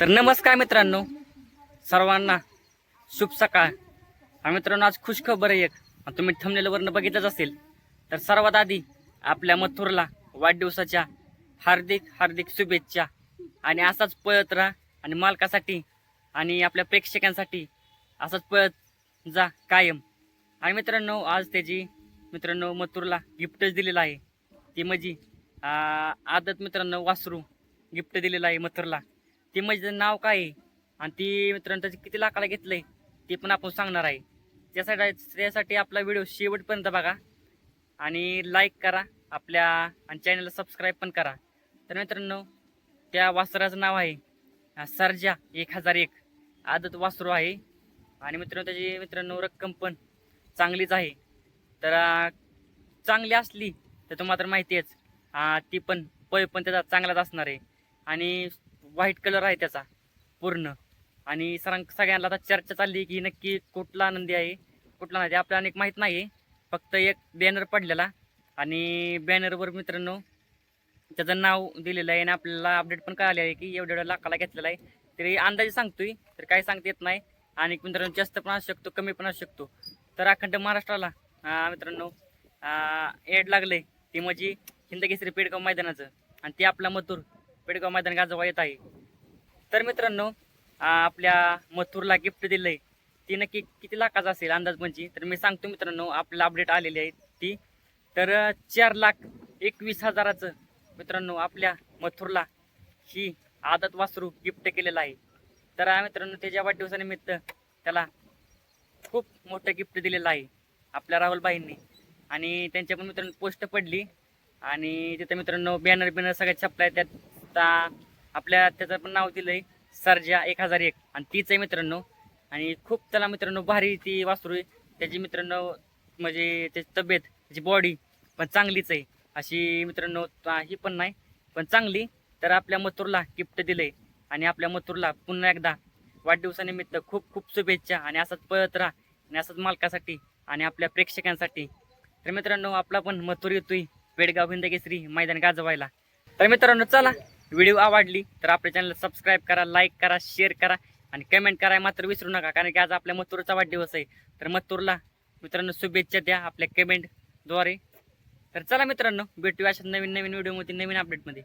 तर नमस्कार मित्रांनो. सर्वांना शुभ सकाळ. हा मित्रांनो आज खुश खबर आहे एक. तुम्ही तुम्ही वर्ण बघितलंच असेल. तर सर्वात आधी आपल्या मथुरला वाढदिवसाच्या हार्दिक हार्दिक शुभेच्छा. आणि असाच पळत राहा. आणि मालकासाठी आणि आपल्या प्रेक्षकांसाठी असाच पळत जा कायम. आणि मित्रांनो आज त्याची मित्रांनो मथुरला गिफ्टच दिलेलं आहे. ती म्हणजे आदत मित्रांनो वासरू गिफ्ट दिलेलं आहे मथुरला. ती म्हणजे नाव काय आहे? आणि ती मित्रांनो त्याची किती लाखाला घेतलंय? ते पण आपण सांगणार आहे. त्यासाठी त्यासाठी आपला व्हिडिओ शेवटपर्यंत बघा. आणि लाईक करा. आपल्या आणि चॅनलला सबस्क्राईब पण करा. तर मित्रांनो त्या वासराचं नाव आहे सरजा एक हजार एक. आदत वासरू आहे. आणि मित्रांनो त्याची मित्रांनो रक्कम पण चांगलीच आहे. तर चांगली असली तर तुम्हाला तर माहिती आहेच. ती पण पै पण त्याचा चांगलाच असणार आहे. आणि व्हाईट कलर आहे त्याचा पूर्ण. आणि सरां सगळ्यांना आता चर्चा चालली की नक्की कुठला आनंदी आहे कुठला नाही आपल्याला अनेक माहीत नाही फक्त एक बॅनर पडलेला आणि बॅनरवर मित्रांनो त्याचं नाव दिलेलं आहे आणि आपल्याला अपडेट पण कळाले आहे की एवढ्या एवढ्या लाखाला घेतलेला आहे. तरी अंदाजे सांगतोय तर काही सांगता येत नाही. आणि मित्रांनो जास्त पण असू शकतो कमी पण असू शकतो. तर अखंड महाराष्ट्राला मित्रांनो एड आहे ती म्हणजे हिंदकेसरी पेडगाव मैदानाचं. आणि ते आपला मथुर. पेडगाव मैदान गाजवा येत आहे. तर मित्रांनो आपल्या मथुरला गिफ्ट दिलंय. ती नक्की किती लाखाचं असेल अंदाज म्हणजे? तर मी सांगतो मित्रांनो आपल्याला अपडेट आलेली आहे ती. तर चार लाख एकवीस हजाराचं मित्रांनो आपल्या मथुरला ही आदत वासरू गिफ्ट केलेलं आहे. तर मित्रांनो त्याच्या वाढदिवसानिमित्त त्याला खूप मोठं गिफ्ट दिलेलं आहे आपल्या राहुलबाईंनी आणि त्यांच्या पण मित्रांनो पोस्ट पडली. आणि तिथं मित्रांनो बॅनर बिनर सगळ्या छापलाय त्यात आता आपल्या त्याचं पण नाव दिलंय सर्जा एक हजार एक. आणि तीच आहे मित्रांनो. आणि खूप त्याला मित्रांनो भारी ती वासरू आहे. त्याची मित्रांनो म्हणजे त्याची तब्येत त्याची बॉडी पण चांगलीच आहे. अशी मित्रांनो ही पण नाही पण चांगली. तर आपल्या मथुरला गिफ्ट दिले आणि आपल्या मथुरला पुन्हा एकदा वाढदिवसानिमित्त खूप खूप शुभेच्छा. आणि असंच पळत राहा. आणि असंच मालकासाठी आणि आपल्या प्रेक्षकांसाठी. तर मित्रांनो आपला पण मथुर येतोय. पेडगाव हिंदकेसरी मैदान गाजवायला. तर मित्रांनो चला. व्हिडिओ आवडली तर आपल्या चॅनलला सबस्क्राईब करा लाईक करा शेअर करा आणि कमेंट करायला मात्र विसरू नका कारण की आज आपल्या मथुरचा वाढदिवस आहे. तर मथुरला मित्रांनो शुभेच्छा द्या आपल्या कमेंटद्वारे तर चला मित्रांनो भेटूया अशा नवीन नवीन व्हिडिओमध्ये नवीन अपडेटमध्ये